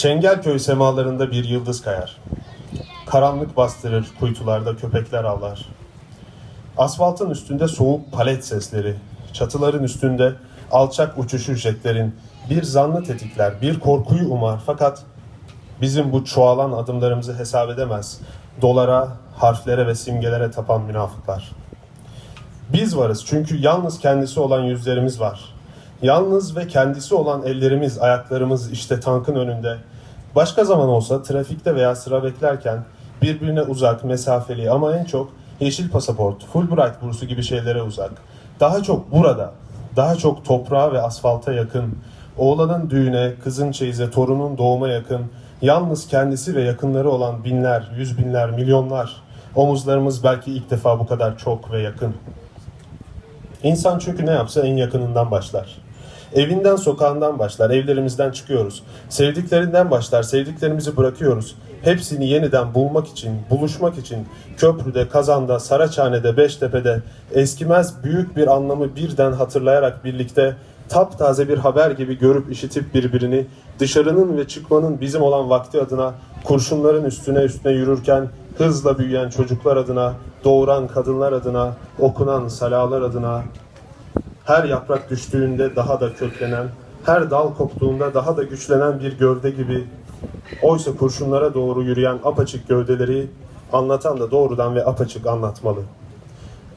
Çengelköy semalarında bir yıldız kayar. Karanlık bastırır, kuytularda köpekler avlar. Asfaltın üstünde soğuk palet sesleri, çatıların üstünde alçak uçuşu jetlerin bir zanlı tetikler, bir korkuyu umar fakat bizim bu çoğalan adımlarımızı hesap edemez. Dolara, harflere ve simgelere tapan münafıklar. Biz varız çünkü yalnız kendisi olan yüzlerimiz var. Yalnız ve kendisi olan ellerimiz, ayaklarımız işte tankın önünde. Başka zaman olsa trafikte veya sıra beklerken birbirine uzak, mesafeli ama en çok yeşil pasaport, Fulbright bursu gibi şeylere uzak. Daha çok burada, daha çok toprağa ve asfalta yakın. Oğlanın düğüne, kızın çeyize, torunun doğuma yakın. Yalnız kendisi ve yakınları olan binler, yüz binler, milyonlar. Omuzlarımız belki ilk defa bu kadar çok ve yakın. İnsan çünkü ne yapsa en yakınından başlar. Evinden, sokağından başlar, evlerimizden çıkıyoruz. Sevdiklerinden başlar, sevdiklerimizi bırakıyoruz. Hepsini yeniden bulmak için, buluşmak için köprüde, kazanda, Saraçhane'de, Beştepe'de eskimez büyük bir anlamı birden hatırlayarak birlikte taptaze bir haber gibi görüp işitip birbirini dışarının ve çıkmanın bizim olan vakti adına kurşunların üstüne üstüne yürürken hızla büyüyen çocuklar adına, doğuran kadınlar adına, okunan salalar adına, her yaprak düştüğünde daha da köklenen, her dal koptuğunda daha da güçlenen bir gövde gibi oysa kurşunlara doğru yürüyen apaçık gövdeleri anlatan da doğrudan ve apaçık anlatmalı.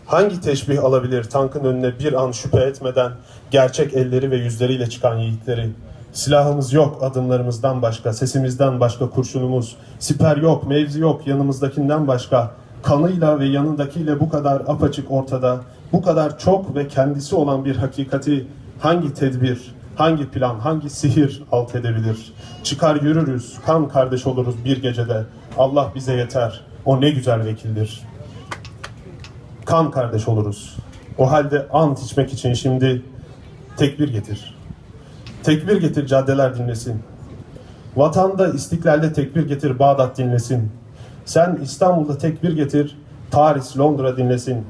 Hangi teşbih alabilir tankın önüne bir an şüphe etmeden gerçek elleri ve yüzleriyle çıkan yiğitleri? Silahımız yok adımlarımızdan başka, sesimizden başka kurşunumuz, siper yok, mevzi yok yanımızdakinden başka, kanıyla ve yanındakiyle bu kadar apaçık ortada, bu kadar çok ve kendisi olan bir hakikati hangi tedbir, hangi plan, hangi sihir alt edebilir? Çıkar yürürüz, kan kardeş oluruz bir gecede. Allah bize yeter, o ne güzel vekildir.'' kan kardeş oluruz. O halde ant içmek için şimdi tekbir getir. Tekbir getir caddeler dinlesin. Vatanda istiklalde tekbir getir Bağdat dinlesin. Sen İstanbul'da tekbir getir Paris, Londra dinlesin.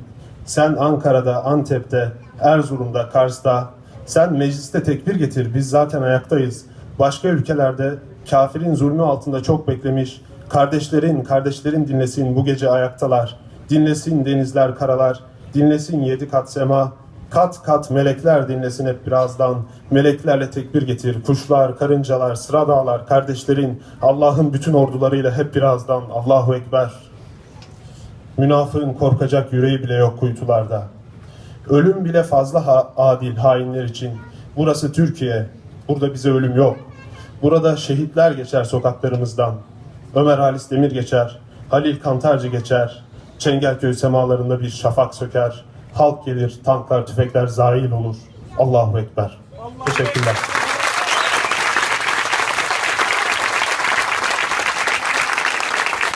Sen Ankara'da, Antep'te, Erzurum'da, Kars'ta. Sen mecliste tekbir getir biz zaten ayaktayız. Başka ülkelerde kafirin zulmü altında çok beklemiş. Kardeşlerin, kardeşlerin dinlesin bu gece ayaktalar. Dinlesin denizler, karalar. Dinlesin yedi kat sema. Kat kat melekler dinlesin hep birazdan. Meleklerle tekbir getir. Kuşlar, karıncalar, sıra dağlar, kardeşlerin Allah'ın bütün ordularıyla hep birazdan. Allahu Ekber. Münafığın korkacak yüreği bile yok kuytularda. Ölüm bile fazla ha- adil hainler için. Burası Türkiye. Burada bize ölüm yok. Burada şehitler geçer sokaklarımızdan. Ömer Halis Demir geçer. Halil Kantarcı geçer. Çengelköy semalarında bir şafak söker. Halk gelir, tanklar, tüfekler zail olur. Allahu Ekber. Teşekkürler.